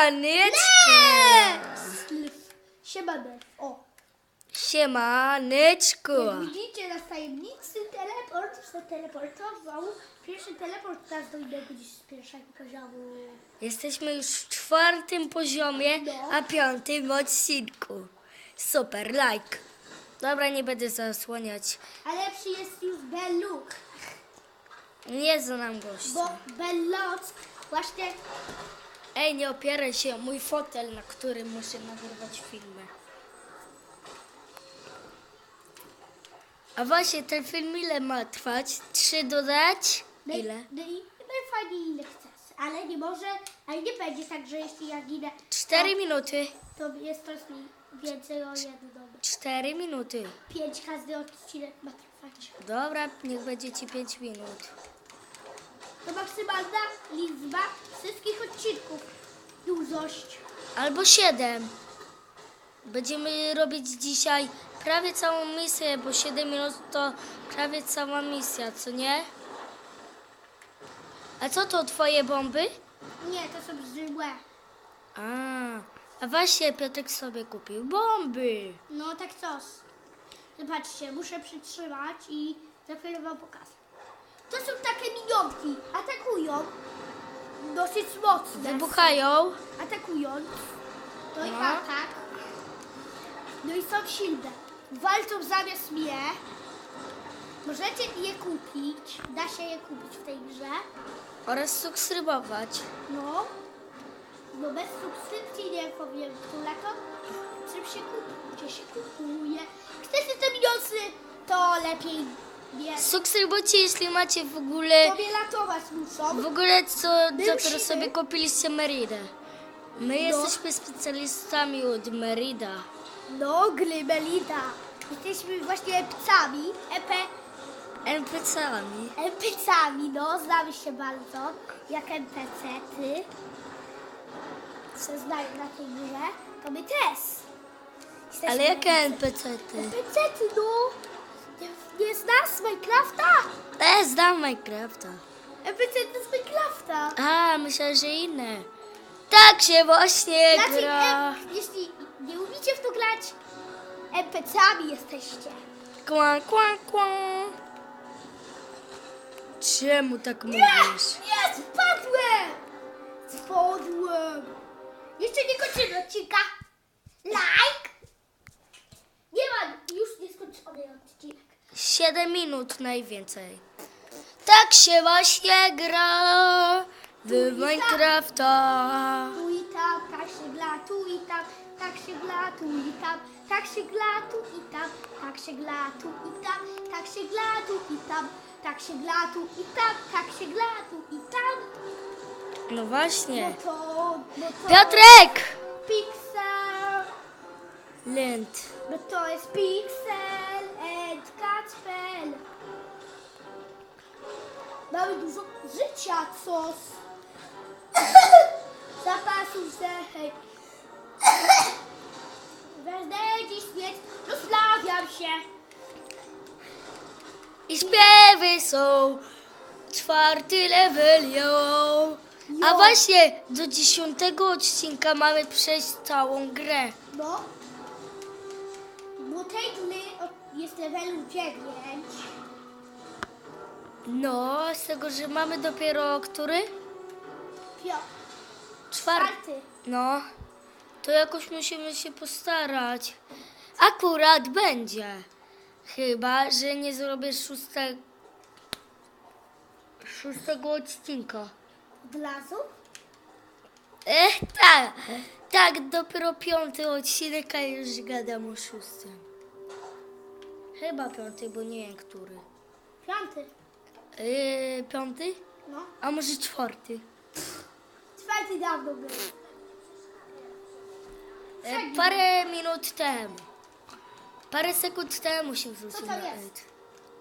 Siemaneczko! Slf. Siemanek. O. Siemaneczko! Jak widzicie, na tajemnicy teleport zateleportował. Pierwszy teleport nas do innego niż z pierwszego poziomu. Jesteśmy już w czwartym poziomie, No. a piątym odcinku. Super, like. Dobra, nie będę zasłaniać. A lepszy jest już Belluk, Nie znam gościa. bo Belloc właśnie Ej, nie opieraj się mój fotel, na którym muszę nagrywać filmy. A właśnie, ten film ile ma trwać? Trzy dodać? Ile? naj, najfajniej ile chcesz. Ale nie może, ale nie będzie tak, że jeśli ja ginę, Cztery minuty. to jest to mi więcej o jedną. Cztery minuty. Pięć każdy odcinek ma trwać. Dobra, niech będzie ci pięć minut. To maksymalna liczba wszystkich odcinków. Dużość. Albo siedem. Będziemy robić dzisiaj prawie całą misję, bo 7 minut to prawie cała misja, co nie? A co to twoje bomby? Nie, to są złe. A, a właśnie Piotrek sobie kupił bomby. No tak coś. Zobaczcie, muszę przytrzymać i za chwilę wam pokażę. To są takie minionki. Atakują dosyć mocno. Wybuchają. Atakując. To ich No. atak. No i są silne. Walczą zamiast mnie. Możecie je kupić. Da się je kupić w tej grze. Oraz subskrybować. No. No bez subskrypcji nie powiem, która to czym się kupuje, gdzie się kupuje. Chcecie te minusy, to lepiej. Subskrybujcie, jeśli macie w ogóle, Tobie latować muszą. w ogóle co musimy- sobie kupiliście Meridę. My No. jesteśmy specjalistami od Merida. No, Glymelida. Jesteśmy właśnie pcami, EP, NPC-ami. NPC-ami, no, znamy się bardzo, jak NPC-ty się znają na tej grze, to my też. Jesteśmy Ale jakie NPC-ty? NPC-ty, no. Nie, nie znasz Minecrafta? E, znam Minecrafta. NPC-ty z Minecrafta. A, myślę, że inne. Tak się właśnie Znaczy, gra. em, jeśli nie umiecie w to grać, NPC-ami jesteście. Kła, kła, kła. Czemu tak mówisz? nie, spadłem! Spadłem! Jeszcze nie kończymy odcinka. Like! Nie ma już nieskończony odcinek. 7 minut najwięcej. Tak się właśnie gra w Minecrafta. Tu i tam, tak się gra, tu i tam, tak się gra, tu i tam, tak się gra, tu i tam, tak się gra, tu i tam, tak się gra, tu i tam, tak się gra, tu i tam, tak się gra, tu i tam. No No właśnie. to, no to... Piotrek! Pixel! Lent. No to jest Pixel Kacpel. Mamy dużo życia, cos. Zapasów zdechek. Będę dziś mieć, rozlawiam się. I śpiewy są. Czwarty level, yo. A właśnie, do dziesiątego odcinka mamy przejść całą grę. No. Bo tej gry od- jest levelu 9. No, z tego, że mamy dopiero który? Pio, Czwarty. No, to jakoś musimy się postarać. Akurat będzie. Chyba, że nie zrobię szóste... szóstego odcinka. Od razu? Ech, tak. Tak, dopiero piąty odcinek, a już gadam o szóstym. Chyba piąty, bo nie wiem który. Piąty. Yy, piąty? No. A może czwarty? Czwarty dawno był. E, parę minut temu. Parę sekund temu się wrzucił to na jest? Ed.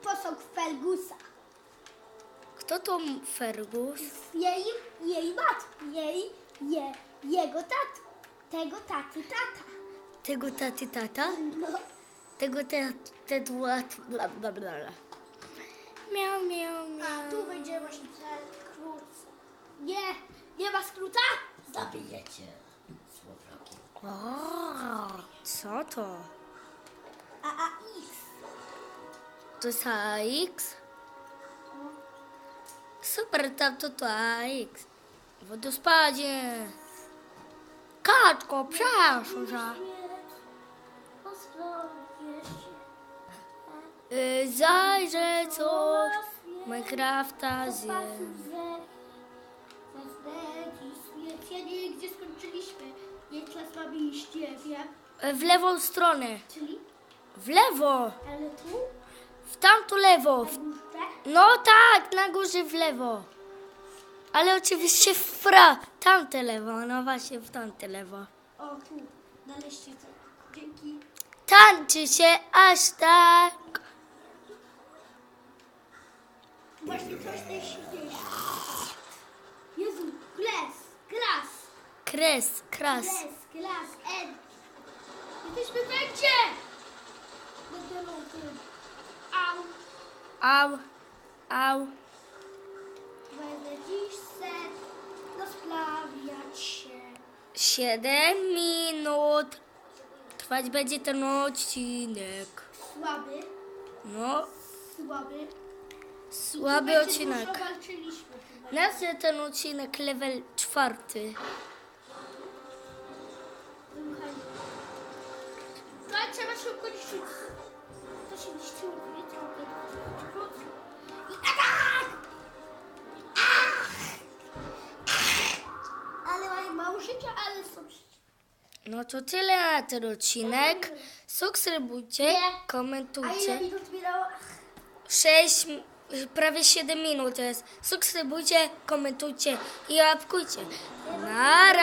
Posąg Fergusa. Kto to Fergus? Jej, jej mat, jej, je, jego tat, tego taty tata. Tego taty tata? No, Tego te, te bla bla bla bla. Miau, miau, miau. a tu będzie właśnie skrót. Nie, nie ma skróta? Zapisz. wyjecie z łotrokiem. O, co to? AAX. To jest AX? Super, tato, to AX. Wodospadzie. Kaczko, przepraszam. że- Y, Zajrzę coś. Minecrafta zjem. Ja nie wiem, gdzie skończyliśmy. Nie czas mamy iść, nie wiem. W lewą stronę. Czyli? W lewo. Ale tu? W tamto lewo. W... Górze? No tak, na górze w lewo. Ale oczywiście w pra... Tamte lewo, no właśnie w tamte lewo. O, tu. Znaleźćcie to. Dzięki. Tańczy się aż tak. Właśnie coś najsilniejsze. Jezu, glas, glas, Kres, kras. glas, glas, N. Jesteśmy będzie! Au. Au, au. Będę dziś set rozplawiać się. Siedem minut. Trwać będzie ten odcinek. Słaby, No, słaby. słaby odcinek. Dużo walczyliśmy chyba. Nazwę ten odcinek level czwarty. Słuchaj. Ale trzeba szybko liczyć. I atak! Ach! Ale mają mało życia, ale są. No to tyle na ten odcinek. Subskrybujcie, komentujcie. minut minęło? 6, prawie 7 minut jest. Subskrybujcie, komentujcie i łapkujcie. Na